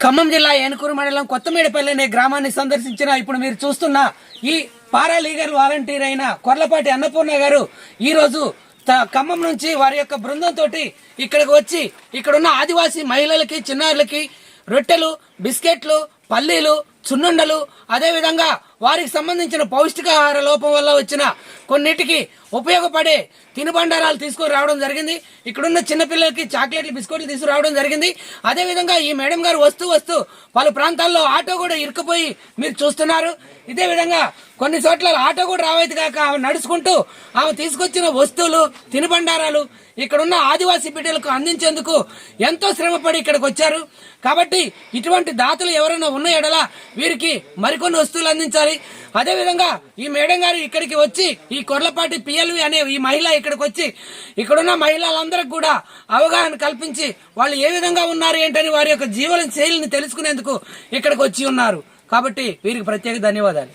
ఖమ్మం జిల్లా ఏనుకూరు మండలం కొత్తమేడపల్లి అనే గ్రామాన్ని సందర్శించిన ఇప్పుడు మీరు చూస్తున్న ఈ పారాలీగల్ వాలంటీర్ అయిన కొర్లపాటి అన్నపూర్ణ గారు ఈరోజు త- ఖమ్మం నుంచి వారి యొక్క బృందంతో ఇక్కడికి వచ్చి ఇక్కడున్న ఆదివాసీ మహిళలకి చిన్నారులకి రొట్టెలు బిస్కెట్లు పల్లీలు చున్నుండలు అదేవిధంగా వారికి సంబంధించిన పౌష్టికాహార లోపం వల్ల వచ్చిన కొన్నిటికి ఉపయోగపడే తినుబండారాలు తీసుకొని రావడం జరిగింది. ఇక్కడున్న చిన్నపిల్లలకి చాక్లెట్లు బిస్కెట్లు తీసుకురావడం జరిగింది. అదేవిధంగా ఈ మేడం గారు వస్తూ వస్తూ పలు ప్రాంతాల్లో ఆటో కూడా ఇరుక్కుపోయి మీరు చూస్తున్నారు. ఇదే విధంగా కొన్ని చోట్ల ఆటో కూడా రావైతే కాక ఆమె నడుచుకుంటూ ఆమె తీసుకొచ్చిన వస్తువులు తినుబండారాలు ఇక్కడున్న ఆదివాసీ బిడ్డలకు అందించేందుకు ఎంతో శ్రమపడి ఇక్కడికి వచ్చారు. కాబట్టి ఇటువంటి దాతలు ఎవరైనా ఉన్న ఎడల వీరికి మరికొన్ని వస్తువులు అందించాలి. అదేవిధంగా ఈ మేడం గారు ఇక్కడికి వచ్చి ఈ కొర్లపాటి పిఎల్వి అనే ఈ మహిళ ఇక్కడికి వచ్చి ఇక్కడున్న మహిళలందరికి కూడా అవగాహన కల్పించి వాళ్ళు ఏ విధంగా ఉన్నారు ఏంటని వారి యొక్క జీవన శైలిని తెలుసుకునేందుకు ఇక్కడికి వచ్చి ఉన్నారు. కాబట్టి వీరికి ప్రత్యేక ధన్యవాదాలు.